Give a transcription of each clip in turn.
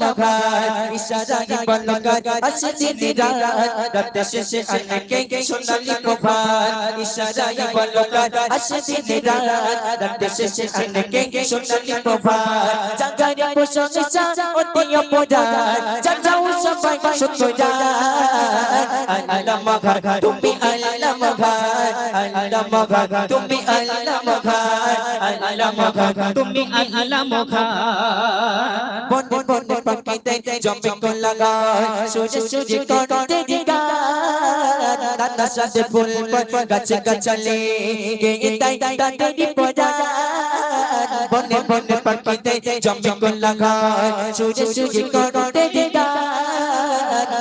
মঘার ইশারায় বলগার আছে দিদিরা রাত শেষে অনেকে সোনালি প্রভাত ইশারায় বলগার আছে দিদিরা রাত শেষে অনেকে সোনালি প্রভাত জাগারে প্রশংসা অতি অপরাধ জাগাও সবাই শুকরা আল্লাহ মঘার তুমি আল্লাহ মঘার আল্লাহ মঘার তুমি আল্লাহ মঘার আল্লাহ মঘার তুমি আল্লাহ মোখা বন বন বন পাখিতে জম্পে কো লাগায় সুরে সুরে করতে দিগার দাদা সাথে ফুল পর গাছে গাছালে গে তাই পরার বনে বনে পাখিতে জম্পে কো লাগায়। সুরে সুরে করতে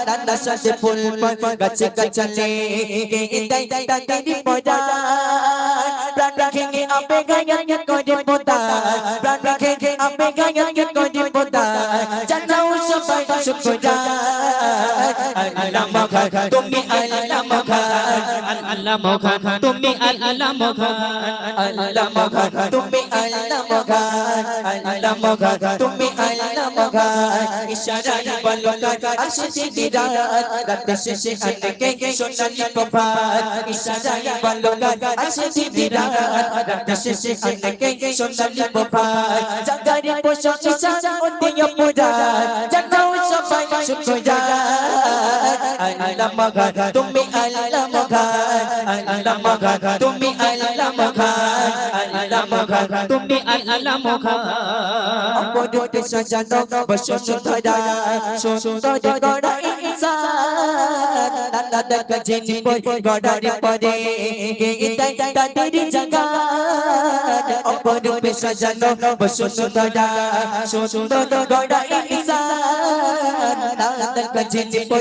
দাদা সাথে ফুল পর গাছে গাছালে। গে তাই তাদের পরার প্রাণ ভেঙে আপে গায়ন করে পোতার প্রাণ ভেঙে আপে গায়ন করে পোতার জানাও সবাই শুকরা আল্লাহ মখা তুমি আল্লাহ মখা আল্লাহ মোখা তুমি আল্লাহ মোখা আল্লাহ মখা তুমি আল্লাহ মখা আল্লাহ আল্লাহ মখা তুমি আল্লাহ মখা আল্লাহ মখা তুমি আল্লাহ মখা আল্লাহ মখা তুমি আল্লাহ মোখা অপরূপে সাজানো বসুন্ধরা সুন্দর গড়া ইনসান নানা দেখা জেনি বই গড়ার পরে গেতাই তাদের জাগান অপরূপে সাজানো বসুন্ধরা সুন্দর গড়া ইনসান নানা দেখা জেনি বই গড়ার পরে গেতাই তাদের জাগান অভিমান নানা বল গাই গার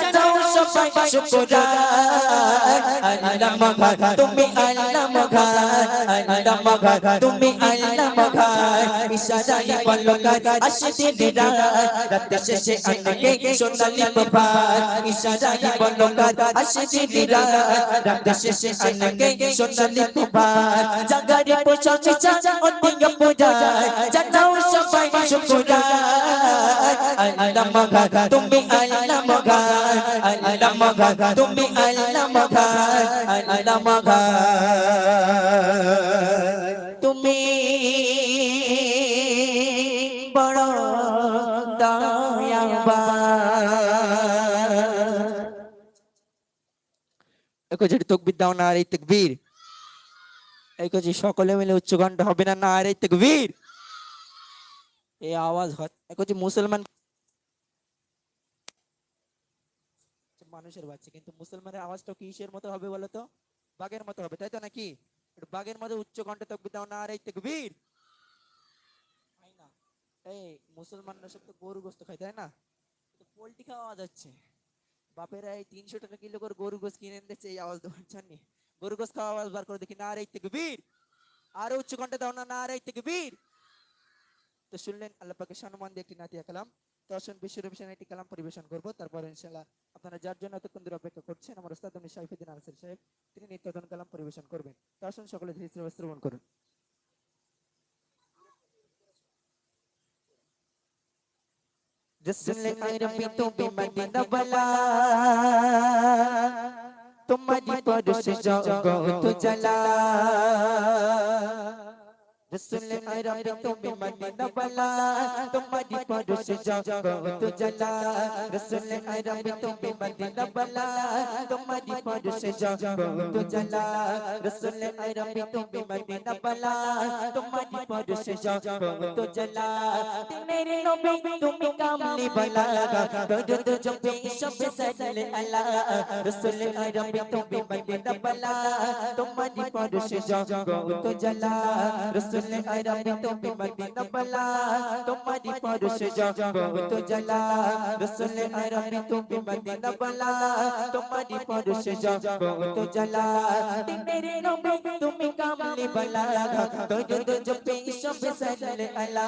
দিরা রাত শেষে অনেকে সোনালি প্রভাত ইশারায় বলো কার আসতে দিরা রাত শেষে অনেকে সোনালি প্রভাত জাগারে প্রশংসা অতি অপরাধ জানাও সবাই শুকরা আল্লাহ মখা তুমি আল্লাহ মখা আল্লাহ মখা তুমি আল্লাহ আল্লাহ তুমি বড় দাও না, আর এই তকবীর সকলে মিলে উচ্চকণ্ঠ হবে না না, আর তকবীর। এই আওয়াজ হয়। একো যে মুসলমান মানুষের বাচ্চা, কিন্তু মুসলমানের আওয়াজটা কিসের মতো হবে বলো তো? বাঘের মতো হবে, তাই তো নাকি? বাঘের মতো উচ্চ কণ্ঠে তকবির দাও না আর এই তকবীর। হয় না। এই, মুসলমানরা সব তো গরু গোস্ত খায়, তাই না? তো খাওয়া আওয়াজ হচ্ছে বাপেরা এই তিনশো টাকা কিলো করে গরু গোস কিনে এই আওয়াজ দেওয়ার জন্য গরু গোস খাওয়া আওয়াজ বার করে দেখি না আর উচ্চ কণ্ঠে দাও না তো শুনলেন, আল্লাহ পাকে সম্মান দিয়ে একটি নাতিয়া কালাম। তো আসুন বিশ্ব রবিশন একটি কালাম পরিবেশন করব, তারপর ইনশাল্লাহ আপনারা যার জন্য এতক্ষণ ধরে অপেক্ষা করছেন আমার ওস্তাদ আমি সাইফুদ্দিন আনসার সাহেব তিনি নিত্যতন কালাম পরিবেশন করবেন তো আসুন সকলে ধীরে ধীরে শ্রবণ করুন रसूल अरबी तो भी मदीना वाला तुम्हारी परस जागो तो जला মুসলিম রবে তুমি মদিনা বলা তোমারি পরশ জগত জ্বালা মুসলিম রবে তুমি মদিনা বলা তোমারি পরশ জগত জ্বালা মুসলিম রবে তুমি মদিনা বলা তোমারি পরশ জগত জ্বালা মেরে নবী তুমি কামলি বলা দরদ জপে সব সাজল আলা মুসলিম রবে তুমি মদিনা বলা তোমারি পরশ জগত জ্বালা মুসলিম রসুল আরবি তুমি মদিনা বালা তোমারি পরশ জগত জ্বালা রসুল আরবি তুমি মদিনা বালা তোমারি পরশ জগত জ্বালা দিনের নবী তুমি কামলি বালা দরুদ জপে সব সালে আলা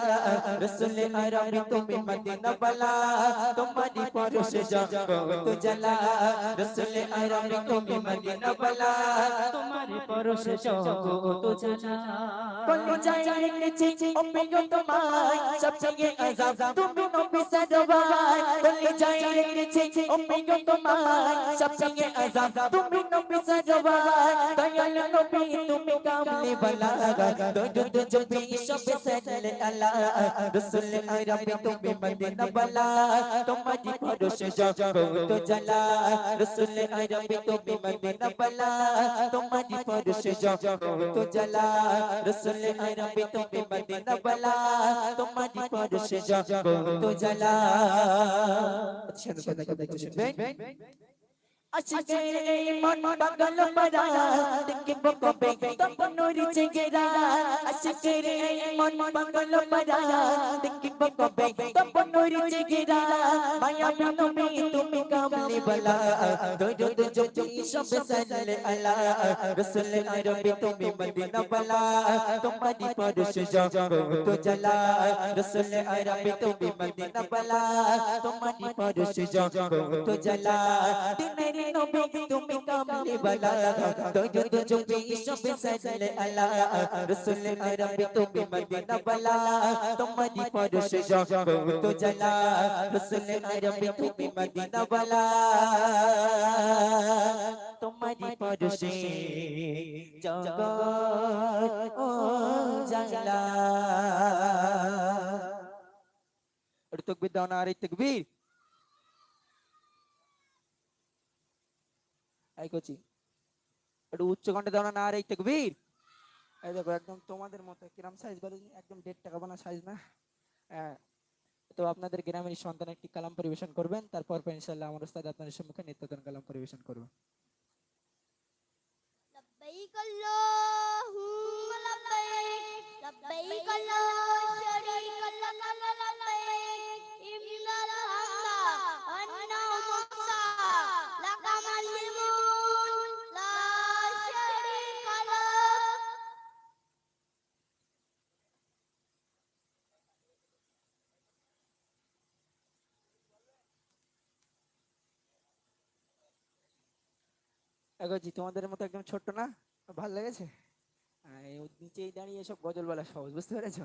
রসুল আরবি তুমি মদিনা বালা তোমারি পরশ জগত জ্বালা রসুল আরবি তুমি মদিনা বালা তোমার পরশে জগত জানা কোন জায়গায় রেখেছি অপিগো তোমায় সব জায়গায় আজাব তুমি নবী সাদবাই কোন জায়গায় রেখেছি অপিগো তোমায় সব জায়গায় আজাব তুমি বালা বালা আরবি তুমি মদিনা বালা তোমারি ভরসে জগত জালা আচ্ছা কথা কথা শুনবেন আশিকের এই মন পাগল পারা দেখে বকবে তপনুর চেগেরা আশিকের এই মন পাগল পারা দেখে বকবে তপনুর চেগেরা মায়া বিনবী তুমি কামলি বলা দরুদ জপি সব সালে আলা রাসূল আরবি তুমি মদিনা বলা তোমারি পরশ জগত জালা রাসূল আরবি তুমি মদিনা বলা তোমারি পরশ জগত জালা দিনের নবী তুমি কামলি বালা দরুদ জপি সব সালে আলা রাসূল আরবি তুমি মদিনা বালা তোমারি পরশ জগত জালা রাসূল আরবি তুমি মদিনা বালা তোমারি পরশে জগত ও জালা একটু তকবীর দাও না আর তকবীর এই কোচি একটু উচ্চ কণ্ঠে দাও না আর এই তকবীর এই দেখো একদম তোমাদের মতো কিরাম সাইজ বলে একদম দেড় টাকা বানা সাইজ না হ্যাঁ, তো আপনাদের গ্রামের সন্তান একটি কালাম পরিবেশন করবেন তারপর ইনশাল্লাহ আমার উস্তাদ আপনাদের সম্মুখে নিত্যতন কালাম পরিবেশন করবেন لبيك اللهم لبيك لبيك لا شريك لك এগোচ্ছি তোমাদের মতো একদম ছোট্ট না? ভালো লেগেছে? নিচেই দাঁড়িয়ে সব গজল বলা সহজ, বুঝতে পেরেছ?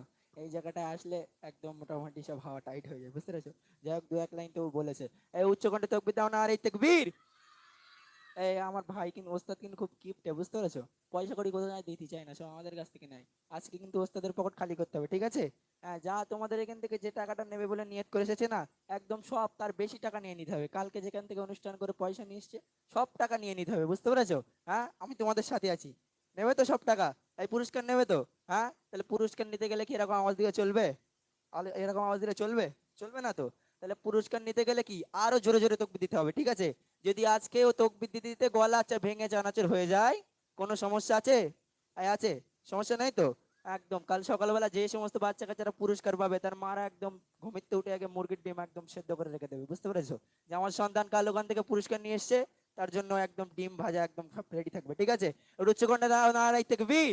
এই জায়গাটায় আসলে একদম মোটামুটি সব হাওয়া টাইট হয়ে যায়, বুঝতে পেরেছ? যাই হোক, দু এক লাইন তো বলেছে। এই উচ্চকণ্ঠে তকবির দাও না আর এই তকবীর! এই আমার ভাই কিন্তু ওস্তাদ কিন্তু খুব কিপটে বুঝতে পেরেছ? পয়সা করি কোথাও দিতে চায় না, সব আমাদের কাছ থেকে নেয়। আজকে কিন্তু ওস্তাদের পকেট খালি করতে হবে, ঠিক আছে? হ্যাঁ যা তোমাদের এখান থেকে যে টাকাটা নেবে বলে নিয়ত করে এসেছে না, একদম সব তার বেশি টাকা নিয়ে নিতে হবে। কালকে যেখান থেকে অনুষ্ঠান করে পয়সা নিয়ে এসছে, সব টাকা নিয়ে নিতে হবে, বুঝতে পেরেছ? হ্যাঁ আমি তোমাদের সাথে আছি। নেবে তো সব টাকা? এই পুরস্কার নেবে তো? হ্যাঁ তাহলে পুরস্কার নিতে গেলে কি এরকম আওয়াজ দিয়ে চলবে? এরকম আওয়াজ দিলে চলবে? চলবে না তো? তাহলে পুরস্কার নিতে গেলে কি? আরও জোরে জোরে তকবির দিতে হবে, ঠিক আছে? যদি আজকেও তকবির দিতে দিতে গলা আচ্ছা ভেঙে চানাচুর হয়ে যায়, কোনো সমস্যা আছে? আছে? সমস্যা নাই তো? একদম, কাল সকালবেলা যে সমস্ত বাচ্চা কাচ্চারা পুরস্কার পাবে, তার মারা একদম ঘুমিতে উঠে আগে মুরগির ডিম একদম সেদ্ধ করে রেখে দেবে, বুঝতে পেরেছ? যে আমার সন্তান কাল ওখান থেকে পুরস্কার নিয়ে এসছে, তার জন্য একদম ডিম ভাজা একদম রেডি থাকবে, ঠিক আছে? উচ্চকণ্ঠে দাও না আর এই তেকবীর!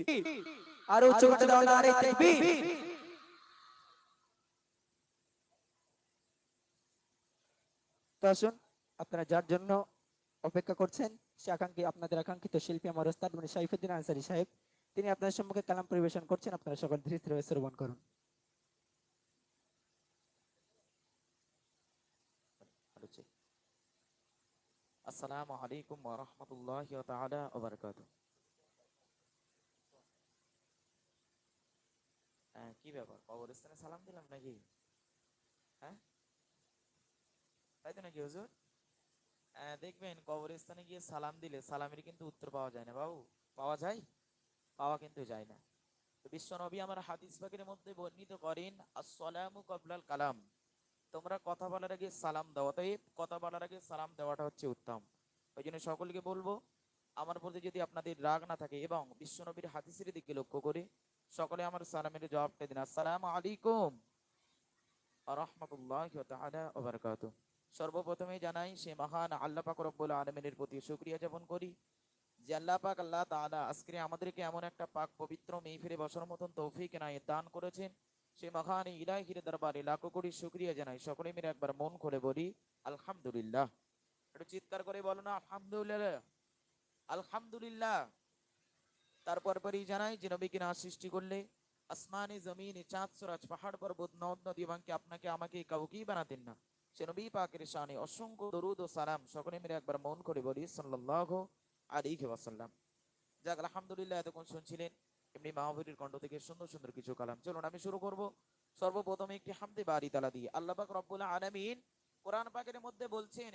আর উচ্চকণ্ঠে দাও না আর এই তেকবীর! তো আসুন আপনারা যার জন্য অপেক্ষা করছেন সে আকাঙ্ক্ষী আপনাদের আকাঙ্ক্ষিত শিল্পী আমার ওস্তাদ মানে সাইফুদ্দিন আনসারি সাহেব। তিনি আপনাদের সম্মুখে কালাম পরিবেশন করছেন আপনারা সকল ধীরে ধীরে শ্রবণ করুন। আসসালামু আলাইকুম ওয়া রাহমাতুল্লাহি ওয়া তাআলা ওয়া হ্যাঁ, কি ব্যাপার? কবরস্থানে সালাম দিলাম নাকি? হ্যাঁ? তাই তো নাকি হুজুর? দেখবেন কবরস্থানে গিয়ে সালাম দিলে সালামের কিন্তু উত্তর পাওয়া যায় না। বাবু, পাওয়া যায়? পাওয়া কিন্তু যায় না। বিশ্ব নবী আমার হাদিস পাকের মধ্যে বর্ণিত করেন, আসসালামু কবলাল কালাম। তোমরা কথা বলার আগে সালাম দাও, অতএব কথা বলার আগে সালাম দেওয়াটা হচ্ছে উত্তম। ওই জন্য সকলকে বলব, আমার প্রতি যদি আপনাদের রাগ না থাকে এবং বিশ্বনবীর হাদিসের দিকে লক্ষ্য করে সকলে আমার সালামের জবাবটা দিন। আসসালামু আলাইকুম রহমতুল্লাহ সর্বপ্রথমে জানাই, সে মহান আল্লাহ পাক রব্বুল আলমিনের প্রতি শুক্রিয়া যাপন করি যে আল্লাহ পাক আল্লাহ তাআলা আজকে আমাদেরকে এমন একটা পাক পবিত্র মেহফিলে বসার মতন তৌফিক এনায়েত দান করেছেন। সে মহান ইলাহির দরবারে লাখো কোটি শুক্রিয়া জানাই। সকলে মিলে একবার মন খুলে বলি, আলহামদুলিল্লাহ। একটু চিৎকার করে বলো না, আলহামদুলিল্লাহ। আলহামদুলিল্লাহ। তারপর পরই জানাই যে নবীকে না সৃষ্টি করলে আসমানে, জমিনে, চাঁদ, সরাজ, পাহাড়, পর্বত, নদ, নদী বাঙ্কে আপনাকে আমাকে কাউকেই বানাতেন না। সে নবী পাকের শানে অসংখ্য দরুদ ও সালাম সকলে মিলে একবার মন করে বলি ওয়াসাল্লাম। যাক, আলহামদুলিল্লাহ, এতক্ষণ শুনছিলেন এমনি কণ্ঠ থেকে সুন্দর সুন্দর কিছু কালাম। চলুন, আমি শুরু করব। সর্বপ্রথমে একটি হামদে বাড়ি তালা দিয়ে। আল্লাহ পাক রব্বুল আলামিন কোরআন পাকের মধ্যে বলছেন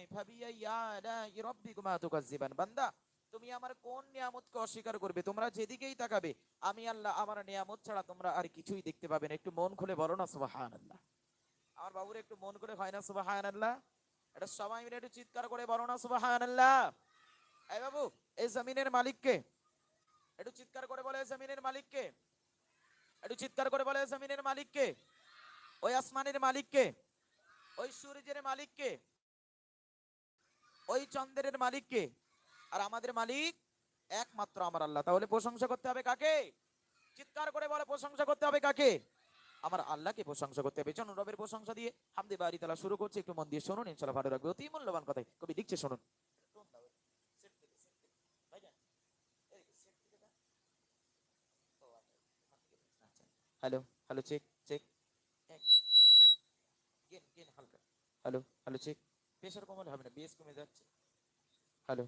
বান্দা, তুমি আমার কোন নিয়ামতকে অস্বীকার করবে? তোমরা যেদিকেই তাকাবে, আমি আল্লাহ আমার নিয়ামত ছাড়া তোমরা আর কিছুই দেখতে পাবে না। একটু মন খুলে বলো না, সুবহানাল্লাহ। আমার বাবুর একটু মন করে হয় না, সুবহানাল্লাহ। এটা সবাই মিলে একটু চিৎকার করে বলো না, সুবহানাল্লাহ। এই বাবু, এই জমিনের মালিককে। একটু চিৎকার করে বলে জমিনের মালিককে। একটু চিৎকার করে বলে জমিনের মালিককে। ওই আসমানের মালিককে। ওই সূর্যের মালিককে। ওই চন্দ্রের মালিককে। আর আমাদের মালিক একমাত্র আমার আল্লাহ। তাহলে প্রশংসা করতে হবে কাকে? চিৎকার করে বলে, প্রশংসা করতে হবে কাকে? আমার আল্লাহকে প্রশংসা করতে হবে। চলুন রবের প্রশংসা দিয়ে হামদে বাড়ি তালা শুরু করছে। একটু মন দিয়ে শুনুন ইনশাল্লাহ ভালো রাখবে অতি মূল্যবান কথাই। কবি লিখছে, শুনুন। Hello hello check check gain gain, হালকা। হ্যালো হ্যালো চেক প্রেশার কমালে হবে না বেস কমে যাচ্ছে। Hello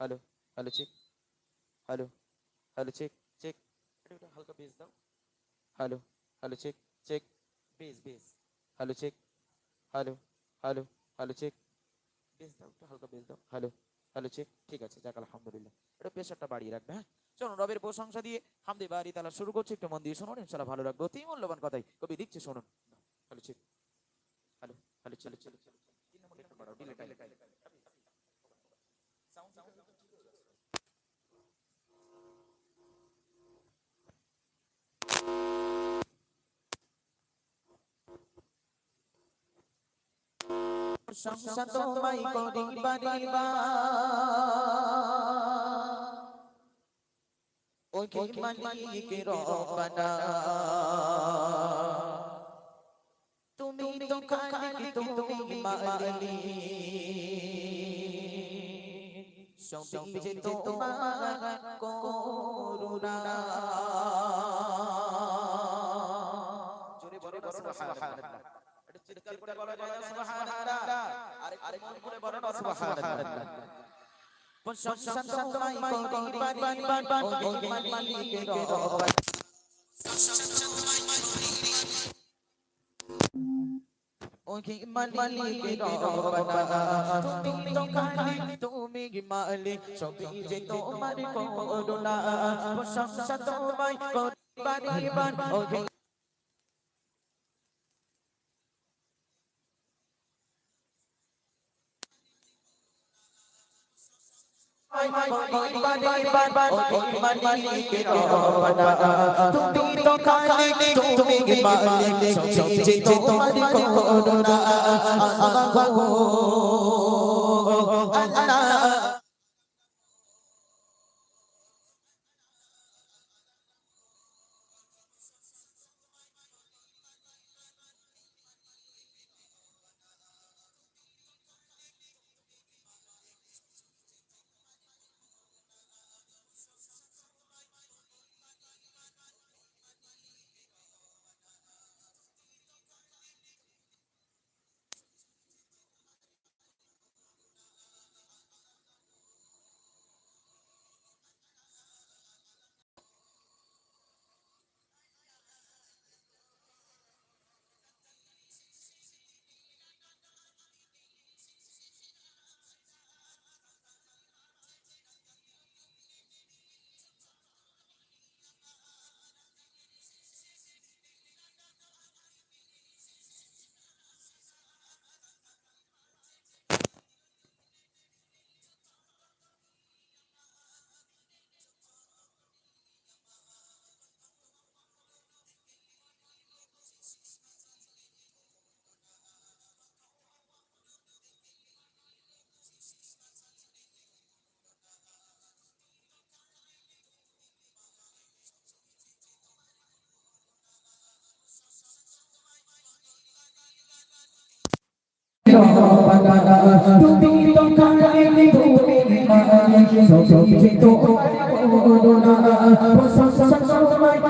hello hello check hello hello check check হালকা বেস দাও। Hello hello check check bass bass hello check hello hello hello check bass দাও একটু হালকা বেস দাও হ্যালো হ্যালো চেক ঠিক আছে, যাক, আলহামদুলিল্লাহ। এটা প্রেশারটা বাড়িয়ে রাখবে হ্যাঁ? চলুন, রবের প্রশংসা দিয়ে হামদে বাড়ি তালা শুরু করছি। একটু মন দিয়ে শুনুন ইনশাল্লাহ ভালো রাখবে অতি মূল্যবান কথাই। কবি দিচ্ছে, শুনুন। হ্যালো চেক হ্যালো হ্যালো চলো চলো চলো তিন নম্বর প্রশংসা তোমায় করি ওই মালিক তুমি তো খালিক তুমি মালিক সবই যে তোমার করুণা। জোরে বলো সুবহানাল্লাহ চিৎকার করে বলা যায় না সুবহানাল্লাহ। আর মন করে বলো না সুবহানাল্লাহ। প্রশংসা তোমায় করি বারিবা ওই কে মালিক রব্বানা ওকে মালিক রব্বানা তুমি তো খালিক তুমি মালিক সবই যে তোমার করুণা। প্রশংসা তোমায় করি বারিবার ওকে তুমি তো খালিক তুমি মালিক সবচেয়ে তোমার করুণা আল্লাহ আল্লাহ তুমি তো খালি তুমি সবই তো করুণা প্রশংসা তোমার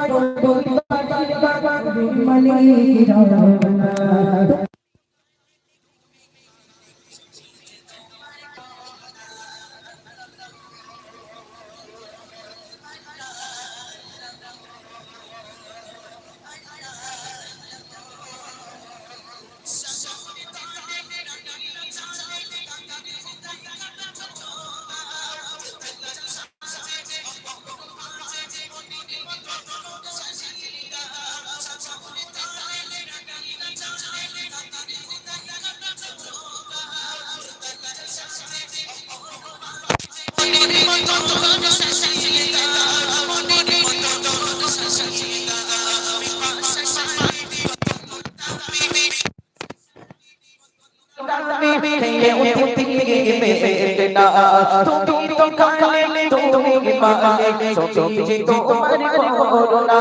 মালিক রবানা তুমি তো খালি তুমি মালিক সবই তো তোমার করুণা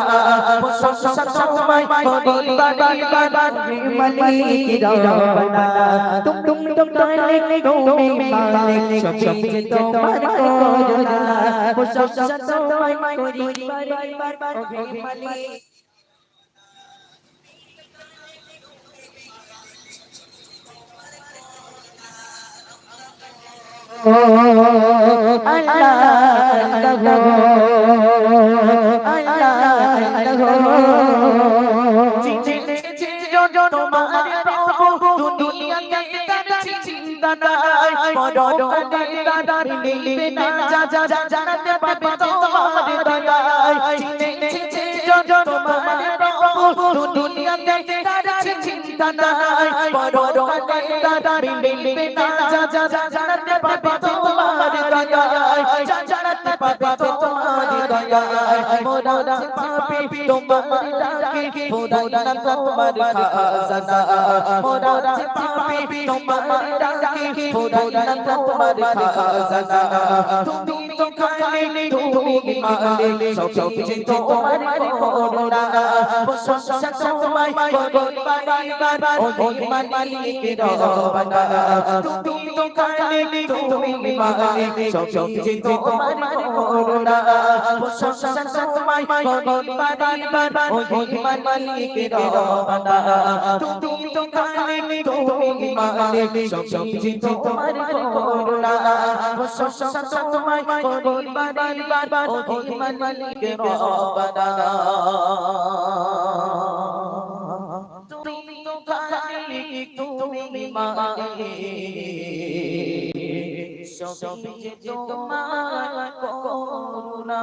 প্রশংসা তোমায় করি মালিক রবানা তুমি তো খালি তুমি মালিক সবই তো তোমার করুণা প্রশংসা তোমায় করি মালিক জানাতে নাই পরকালে তারা মিলবে না জানাতে পাবে তোমার দয়ায়। জানাতে পাবে তোমার দয়ায়। মোরা পাপি তোমার ডাকে মোরা না তোমার খাজানা। মোরা পাপি তোমার ডাকে মোরা না তোমার খাজানা। তুমি তো খালি তুমি মালিক সব কিছু তোমার করুণা। প্রশংসা তোমায় করি বারবার বারবার ওই মালিক রবানা তুমি তো খালি তুমি মালিক সব কিছু তোমার করুণা। প্রশংসা তোমায় করি বারবার বারবার ওই মালিক রবানা তুমি তো খালি তুমি মালিক সব কিছু তোমার করুণা প্রশংসা তোমায় ওই মালিক রবানা তুমি তো খালি তুমি মালিক সবই তোমার করুণা।